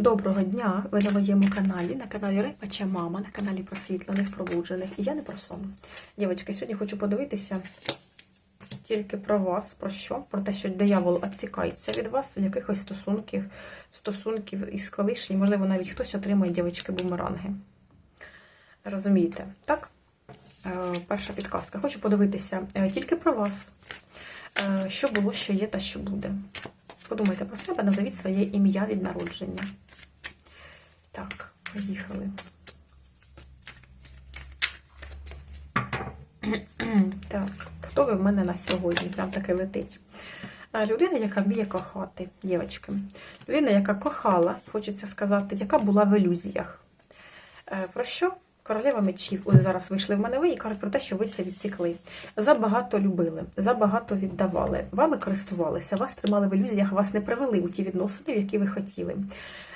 Доброго дня! Ви на моєму каналі, на каналі Рипача Мама, на каналі просвітлених, пробуджених. І я не про сон. Дівчатки, сьогодні хочу подивитися тільки про вас, про що? Про те, що диявол відсікається від вас в якихось стосунків, стосунків із колишнім. Можливо, навіть хтось отримує дівчатки бумеранги. Розумієте? Так? Е, перша підказка. Хочу подивитися е, тільки про вас. Е, що було, що є та що буде. Подумайте про себе, назовіть своє ім'я від народження. Так, поїхали. Так, хто ви в мене на сьогодні? Прям таки летить. Людина, яка вміє кохати, дівчатки. Людина, яка кохала, хочеться сказати, яка була в ілюзіях. Е, Про що? Королева мечів. Ось зараз вийшли в мене ви і кажуть про те, що ви це відсікли. Забагато любили, забагато віддавали. Вами користувалися, вас тримали в ілюзіях, вас не привели у ті відносини, в які ви хотіли.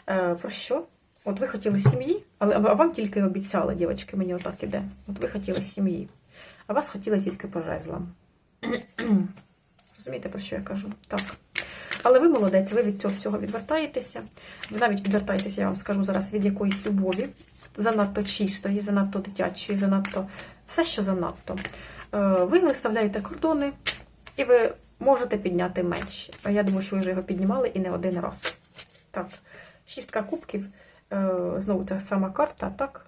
Е, Про що? От ви хотіли сім'ї, але а вам тільки обіцяли, дівчатки, мені отак іде. От ви хотіли сім'ї, а вас хотіли тільки по жезлам. Розумієте, про що я кажу? Так. Але ви молодець, ви від цього всього відвертаєтеся. Ви навіть відвертаєтеся, я вам скажу зараз, від якоїсь любові, занадто чистої, занадто дитячої, занадто все, що занадто. Е, Ви виставляєте кордони, і ви можете підняти меч. Я думаю, що ви вже його піднімали і не один раз. Так, шістка кубків, е, знову та сама карта, так?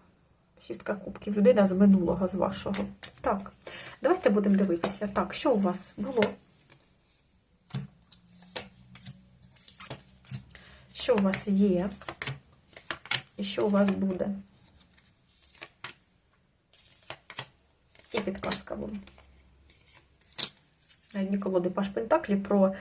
Шістка кубків. Людина з минулого, з вашого. Так, давайте будемо дивитися. Так, що у вас було? Що у вас є? І що у вас буде? І підказка буде. Дні колоди Паш Пентаклі про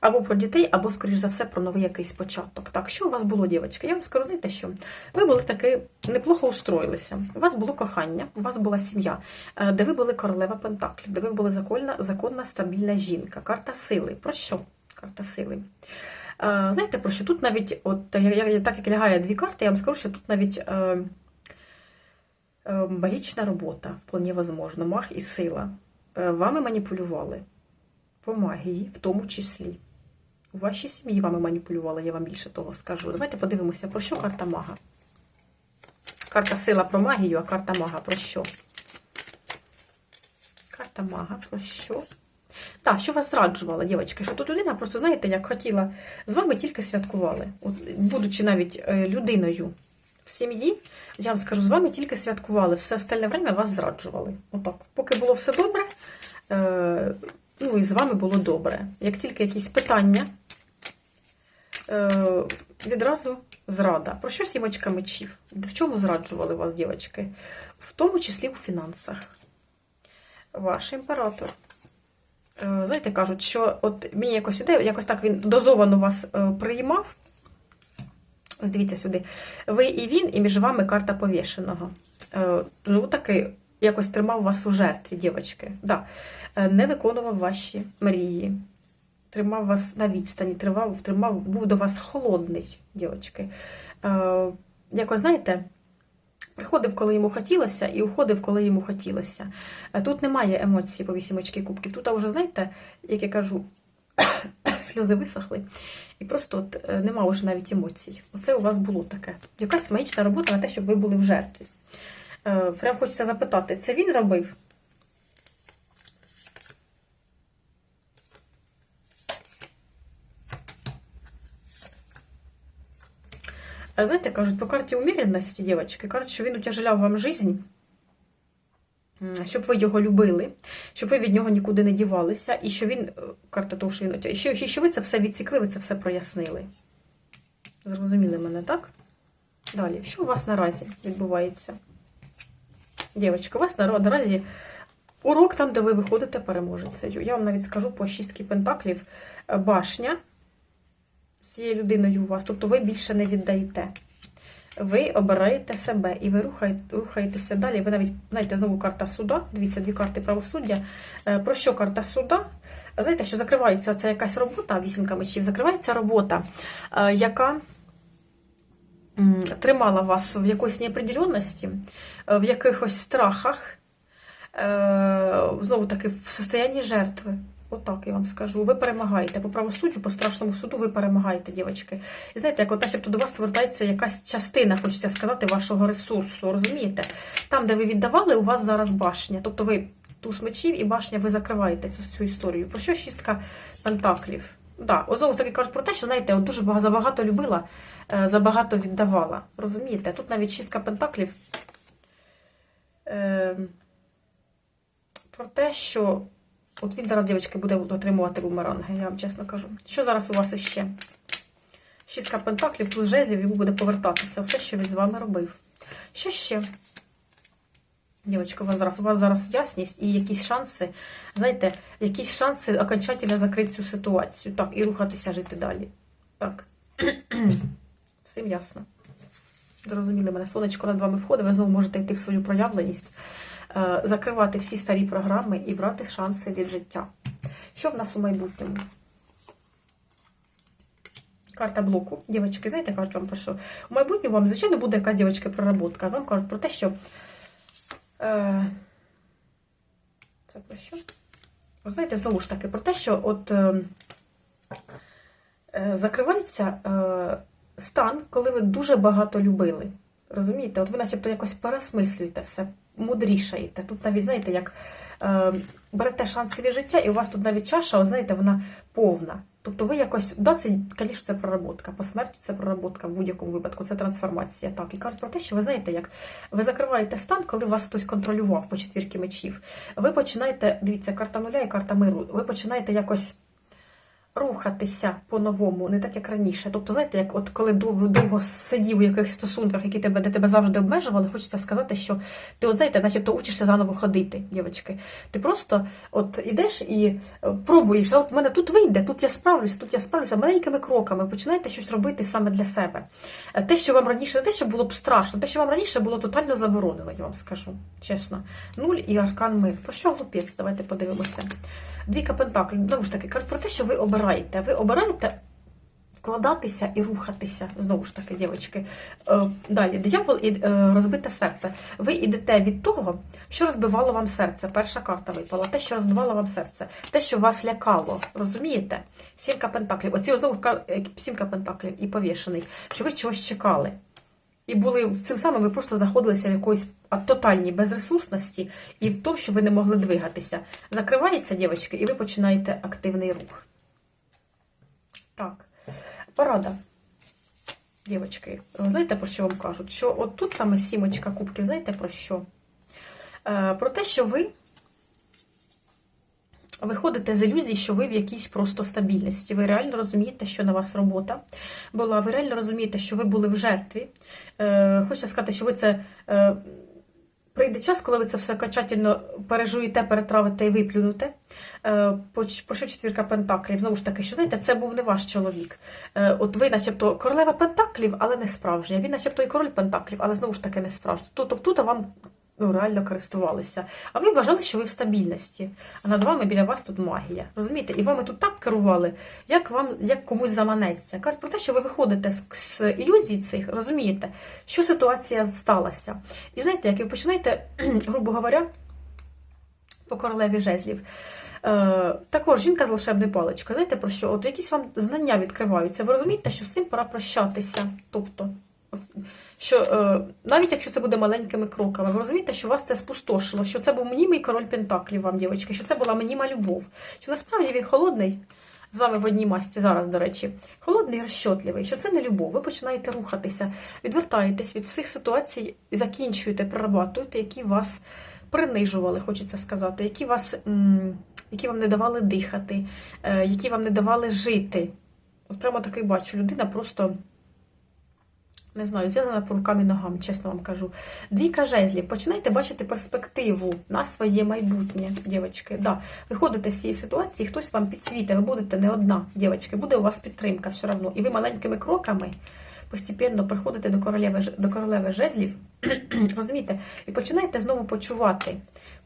або про дітей, або, скоріш за все, про новий якийсь початок. Так, що у вас було, дівчатки? Я вам скажу, знаєте що? Ви були таки неплохо устроїлися. У вас було кохання, у вас була сім'я, е, де ви були королева Пентаклів, де ви були законна, законна стабільна жінка. Карта сили. Про що? Карта сили. Е, Знаєте, про що тут навіть, от я, я, так як лягає дві карти, я вам скажу, що тут навіть е, магічна робота вполне возможно, маг і сила. Е, вами маніпулювали по магії, в тому числі. У вашій сім'ї вами маніпулювали, я вам більше того скажу. Давайте подивимося, про що карта мага. Карта сила про магію, а карта мага про що? Карта мага про що? Так, що вас зраджувала, дівчатки, що тут людина просто, знаєте, як хотіла, з вами тільки святкували. От, будучи навіть е, людиною в сім'ї, я вам скажу, з вами тільки святкували, все остальне время вас зраджували. Отак. Поки було все добре, е, ну і з вами було добре. Як тільки якісь питання, е, відразу зрада. Про що сімочка мечів? В чому зраджували вас, дівчатки? В тому числі у фінансах. Ваш імператор. Е, Знаєте, кажуть, що от мені якось іде, якось так він дозовано вас приймав. Ось дивіться сюди. Ви і він, і між вами карта повішеного. Е, Ну, таки якось тримав вас у жертві, дівчатки. Да. Е, Не виконував ваші мрії. Тримав вас на відстані, тримав, тримав, був до вас холодний, дівчатки. Е, Якось, знаєте, приходив, коли йому хотілося, і уходив, коли йому хотілося. Тут немає емоцій по вісімочки кубків. Тут, а вже, знаєте, як я кажу, сльози висохли, і просто от е, нема вже навіть емоцій. Оце у вас було таке. Якась магічна робота на те, щоб ви були в жертві. Е, Прям хочеться запитати, це він робив? Знаєте, кажуть, по карті уміряності, дівчатки, кажуть, що він утяжеляв вам м, щоб ви його любили, щоб ви від нього нікуди не дівалися, і що він, е, карта того, що він що ви це все відсікли, ви це все прояснили. Зрозуміли мене, так? Далі, що у вас наразі відбувається? Дівчатка, у вас наразі урок там, де ви виходите переможецею. Я вам навіть скажу по шістки пентаклів е, башня з цією людиною у вас. Тобто ви більше не віддаєте. Ви обираєте себе і ви рухаєте, рухаєтеся далі. Ви навіть, знаєте, знову карта суда. Дивіться, дві карти правосуддя. Е, Про що карта суда? Знаєте, що закривається це якась робота, вісімка мечів, закривається робота, е, яка тримала вас в якоїсь неопределенності, е, в якихось страхах, знову таки в состоянні жертви. Отак я вам скажу. Ви перемагаєте. По правосуддю, по страшному суду ви перемагаєте, дівчатки. І знаєте, як от начебто до вас повертається якась частина, хочеться сказати, вашого ресурсу. Розумієте? Там, де ви віддавали, у вас зараз башня. Тобто ви туз мечів і башня, ви закриваєте цю, цю історію. Про що шістка пентаклів? Да, знову ж таки кажуть про те, що знаєте, от дуже багато, забагато любила, е, забагато віддавала. Розумієте? Тут навіть шістка пентаклів. Е, про те, що от він зараз, дівчатки, буде отримувати бумеранги, я вам чесно кажу. Що зараз у вас іще? Шістка пентаклів, тут жезлів, йому буде повертатися. Все, що він з вами робив. Що ще? Дівчатка, у вас зараз у вас зараз ясність і якісь шанси, знаєте, якісь шанси окончательно закрити цю ситуацію. Так, і рухатися жити далі. Так. Всім ясно. Зрозуміли мене. Сонечко над вами входить, ви знову можете йти в свою проявленість, закривати всі старі програми і брати шанси від життя. Що в нас у майбутньому? Карта блоку. Дівчатки, знаєте, кажуть вам про що? У майбутньому вам, звичайно, буде якась дівчатка проработка. Вам кажуть про те, що. Е, Це про що? Ви знаєте, знову ж таки, про те, що от е, е, закривається е, стан, коли ви дуже багато любили. Розумієте? От ви начебто якось пересмислюєте все, мудрішаєте. Тут навіть, знаєте, як е, берете шанси від життя, і у вас тут навіть чаша, от, знаєте, вона повна. Тобто ви якось, да, це, звісно, це проработка. По смерті це проработка в будь-якому випадку, це трансформація. Так, і кажуть про те, що ви знаєте, як ви закриваєте стан, коли вас хтось контролював по четвірки мечів. Ви починаєте, дивіться, карта нуля і карта миру, ви починаєте якось рухатися по-новому, не так, як раніше. Тобто, знаєте, як от коли довго, сидів у якихось стосунках, які тебе, де тебе завжди обмежували, хочеться сказати, що ти, от знаєте, начебто учишся заново ходити, дівчатки. Ти просто от ідеш і е, пробуєш, а от мене тут вийде, тут я справлюся, тут я справлюся маленькими кроками. Починаєте щось робити саме для себе. Е, Те, що вам раніше, не те, що було б страшно, те, що вам раніше було тотально заборонено, я вам скажу, чесно. Нуль і аркан мир. Про що глупець? Давайте подивимося. Двійка пентаклів, знову ж таки, кажуть про те, що ви обираєте. Ви обираєте вкладатися і рухатися. Знову ж таки, дівчатки. Е, Далі, диявол і е, розбите серце. Ви йдете від того, що розбивало вам серце. Перша карта випала. Те, що розбивало вам серце, те, що вас лякало. Розумієте? Сімка пентаклів. Ось знову е, сімка пентаклів і повішений, що ви чогось чекали. І були цим самим ви просто знаходилися в якоїсь тотальній безресурсності і в тому, що ви не могли двигатися. Закривається, дівчатки, і ви починаєте активний рух. Так, порада. Дівчатки, знаєте, про що вам кажуть? Що от тут саме сімочка кубків, знаєте про що? Е, про те, що ви виходите з ілюзії, що ви в якійсь просто стабільності. Ви реально розумієте, що на вас робота була, ви реально розумієте, що ви були в жертві. Е, Хочеться сказати, що ви це. Прийде час, коли ви це все окончательно пережуєте, перетравите і виплюнете. Е, Про що четвірка пентаклів? Знову ж таки, що знаєте, це був не ваш чоловік. Е, От ви, начебто, королева пентаклів, але не справжня. Він, начебто, і король пентаклів, але знову ж таки не справжня. Тобто вам ну, реально користувалися. А ви вважали, що ви в стабільності. А над вами біля вас тут магія. Розумієте? І вами тут так керували, як вам як комусь заманеться. Кажуть про те, що ви виходите з, з ілюзій цих, розумієте, що ситуація сталася. І знаєте, як ви починаєте, грубо говоря, по королеві жезлів. Е, також жінка з волшебною паличкою. Знаєте про що? От якісь вам знання відкриваються. Ви розумієте, що з цим пора прощатися. Тобто, що е, навіть якщо це буде маленькими кроками, ви розумієте, що вас це спустошило, що це був мнімий король Пентаклів вам, дівчатки, що це була мніма любов. Що насправді він холодний, з вами в одній масті зараз, до речі, холодний і розчотливий, що це не любов. Ви починаєте рухатися, відвертаєтесь від всіх ситуацій, закінчуєте, прорабатуєте, які вас принижували, хочеться сказати, які вас, які вам не давали дихати, е, які вам не давали жити. От прямо такий бачу, людина просто. Не знаю, зв'язана по рукам і ногам, чесно вам кажу. Двійка жезлів. Починайте бачити перспективу на своє майбутнє, дівчатки. Да. Виходите з цієї ситуації, хтось вам підсвітить, ви будете не одна, дівчатки, буде у вас підтримка все одно. І ви маленькими кроками постепенно приходите до королеви, до королеви жезлів, розумієте, і починаєте знову почувати.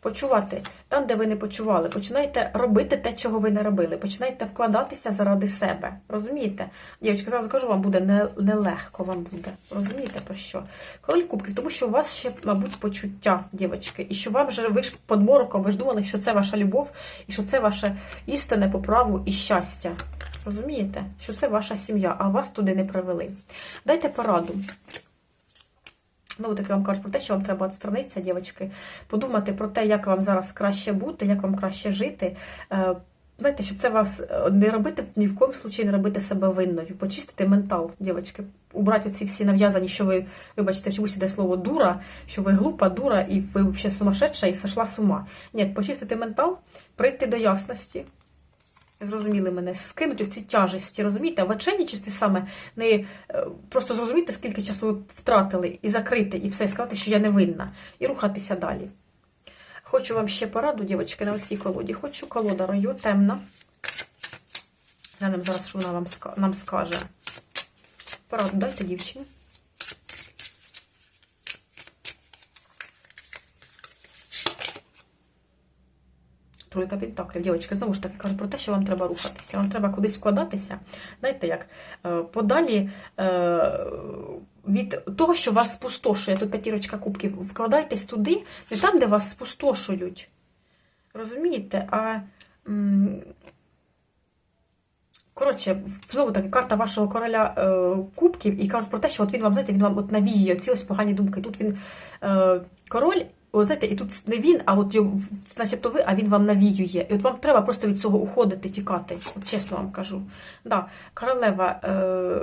Почувати там, де ви не почували. Починайте робити те, чого ви не робили. Починайте вкладатися заради себе. Розумієте? Дівчатка, зараз кажу, вам буде не- нелегко вам буде. Розумієте про що? Король кубків, тому що у вас ще, мабуть, почуття, дівчатки, і що вам вже ви ж під мороком, ви ж думали, що це ваша любов, і що це ваше істинне по праву і щастя. Розумієте? Що це ваша сім'я, а вас туди не привели. Дайте пораду. Ну, таки вам кажуть про те, що вам треба відстранитися, дівчатки, подумати про те, як вам зараз краще бути, як вам краще жити. Е, Знаєте, щоб це вас е, не робити ні в коєму случаї не робити себе винною, почистити ментал, дівчатки, убрати оці всі нав'язані, що ви, вибачте, чомусь іде слово дура, що ви глупа, дура, і ви взагалі сумасшедша і сошла з ума. Ні, почистити ментал, прийти до ясності. Зрозуміли мене, скинуть оці тяжесті, розумієте? А в оченничестві саме не е, просто зрозуміти, скільки часу ви втратили, і закрити, і все, сказати, що я не винна, і рухатися далі. Хочу вам ще пораду, дівчатки, на оцій колоді. Хочу колода рою, темна. Глянемо зараз, що вона вам нам скаже. Пораду дайте дівчині. Тройка пентаклів, дівчатки, знову ж таки кажуть про те, що вам треба рухатися. Вам треба кудись вкладатися. Знаєте як? Е, Подалі е, від того, що вас спустошує. Тут п'ятірочка кубків. Вкладайтесь туди, не там, де вас спустошують. Розумієте? А. Коротше, знову таки карта вашого короля е, кубків і кажуть про те, що от він вам, знаєте, він вам от навіює ці ось погані думки. Тут він е, король, знаєте, і тут не він, а от його, начебто ви, а він вам навіює. І от вам треба просто від цього уходити, тікати. От чесно вам кажу. Да, королева е,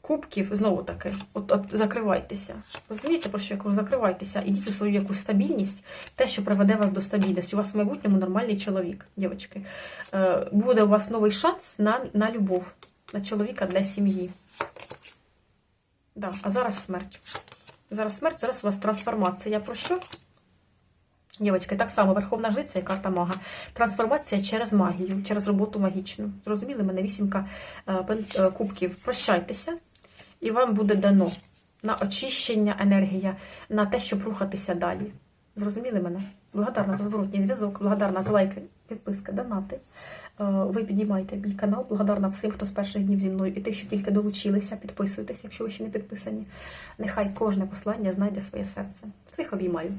кубків, знову таки, от, от закривайтеся. Розумієте, про що я кажу? Закривайтеся, ідіть у свою якусь стабільність, те, що приведе вас до стабільності. У вас в майбутньому нормальний чоловік, дівчатки. Е, буде у вас новий шанс на, на любов, на чоловіка для сім'ї. Да, а зараз смерть. Зараз смерть, зараз у вас трансформація. Про що? Дівчатки, так само Верховна Жиця і карта мага. Трансформація через магію, через роботу магічну. Зрозуміли мене? Вісімка е, е, кубків. Прощайтеся, і вам буде дано на очищення енергія, на те, щоб рухатися далі. Зрозуміли мене? Благодарна за зворотній зв'язок, благодарна за лайки, підписки, донати. Е, Ви підіймайте мій канал. Благодарна всім, хто з перших днів зі мною і тих, що тільки долучилися. Підписуйтесь, якщо ви ще не підписані. Нехай кожне послання знайде своє серце. Всіх обіймаю.